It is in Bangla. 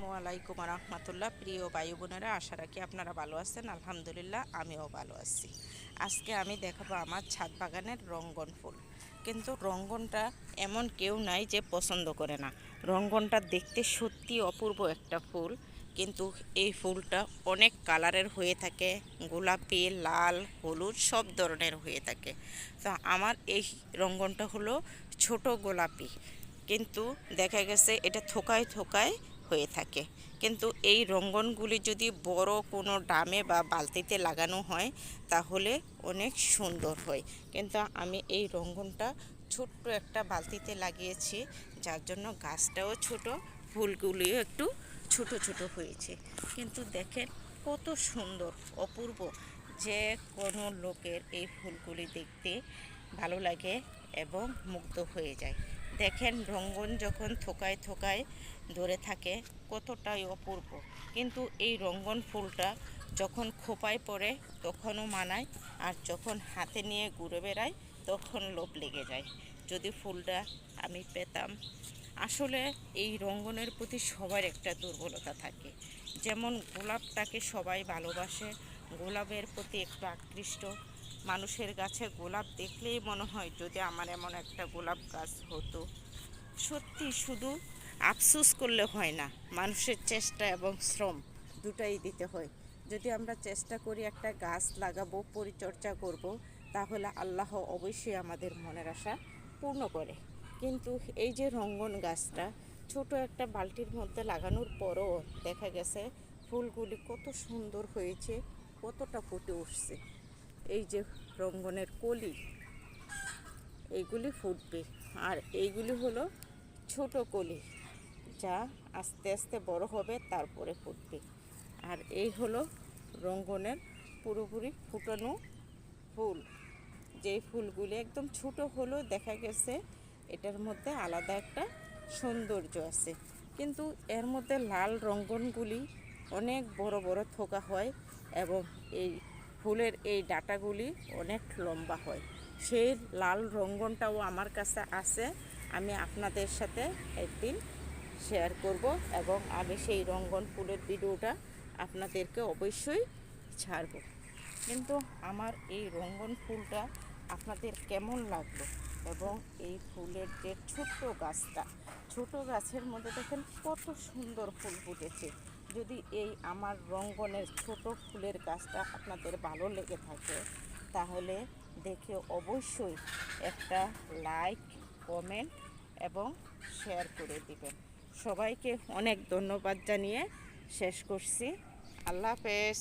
আসসালামু আলাইকুম রহমতুল্লাহ। প্রিয় বায়ু বোনেরা, আশা রাখি আপনারা ভালো আছেন। আলহামদুলিল্লাহ, আমিও ভালো আছি। আজকে আমি দেখাবো আমার ছাদ বাগানের রঙ্গন ফুল। কিন্তু রঙ্গনটা এমন কেউ নাই যে পছন্দ করে না। রঙ্গনটা দেখতে সত্যি অপূর্ব একটা ফুল। কিন্তু এই ফুলটা অনেক কালারের হয়ে থাকে। গোলাপি, লাল, হলুদ, সব ধরনের হয়ে থাকে। তো আমার এই রঙ্গনটা হলো ছোট গোলাপি। কিন্তু দেখা গেছে এটা থোকায় থোকায় হয়ে থাকে। কিন্তু এই রঙ্গনগুলি যদি বড় কোনো ডামে বা বালতিতে লাগানো হয়, তাহলে অনেক সুন্দর হয়। কিন্তু আমি এই রঙ্গনটা ছোট্ট একটা বালতিতে লাগিয়েছি, যার জন্য গাছটাও ছোট, ফুলগুলিও একটু ছোট ছোট হয়েছে। কিন্তু দেখেন কত সুন্দর, অপূর্ব যে কোনো লোকের এই ফুলগুলি দেখতে ভালো লাগে এবং মুগ্ধ হয়ে যায়। দেখেন রঙ্গন যখন থোকায় থোকায় ধরে থাকে, কতটাই অপূর্ব। কিন্তু এই রঙ্গন ফুলটা যখন খোপায় পড়ে, তখনও মানায়, আর যখন হাতে নিয়ে ঘুরে বেড়ায়, তখন লোভ লেগে যায়। যদি ফুলটা আমি পেতাম, আসলে এই রঙ্গনের প্রতি সবার একটা দুর্বলতা থাকে। যেমন গোলাপটাকে সবাই ভালোবাসে, গোলাপের প্রতি একটু আকৃষ্ট মানুষের গাছে গোলাপ দেখলেই মনে হয় যদি আমার এমন একটা গোলাপ গাছ হতো। সত্যি শুধু আফসোস করলে হয় না, মানুষের চেষ্টা এবং শ্রম দুটাই দিতে হয়। যদি আমরা চেষ্টা করি একটা গাছ লাগাবো, পরিচর্যা করব, তাহলে আল্লাহ অবশ্যই আমাদের মনের আশা পূর্ণ করে। কিন্তু এই যে রঙ্গন গাছটা, ছোট একটা বালতির মধ্যে লাগানোর পরও দেখা গেছে ফুলগুলি কত সুন্দর হয়েছে, কতটা ফুটে উঠছে। এই যে রঙ্গনের কলি, এইগুলি ফুটবে। আর এইগুলি হলো ছোট কলি, যা আস্তে আস্তে বড় হবে, তারপরে ফুটবে। আর এই হলো রঙ্গনের পুরোপুরি ফুটানো ফুল। যেই ফুলগুলি একদম ছোট হলেও দেখা গেছে, এটার মধ্যে আলাদা একটা সৌন্দর্য আছে। কিন্তু এর মধ্যে লাল রঙ্গনগুলি অনেক বড় বড় থোকা হয় এবং এই ফুলের এই ডাটাগুলি অনেক লম্বা হয়। সেই লাল রঙ্গনটাও আমার কাছে আছে। আমি আপনাদের সাথে একদিন শেয়ার করব এবং আমি সেই রঙ্গন ফুলের ভিডিওটা আপনাদেরকে অবশ্যই ছাড়ব। কিন্তু আমার এই রঙ্গন ফুলটা আপনাদের কেমন লাগল এবং এই ফুলের যে ছোট্ট গাছটা ছোট গাছের মধ্যে দেখেন কত সুন্দর ফুল ফুটেছে। যদি এই আমার রঙ্গনের ছোট ফুলের গাছটা আপনাদের ভালো লেগে থাকে, তাহলে দেখে অবশ্যই একটা লাইক, কমেন্ট এবং শেয়ার করে দিবেন। সবাইকে অনেক ধন্যবাদ জানিয়ে শেষ করছি। আল্লাহ হাফেজ।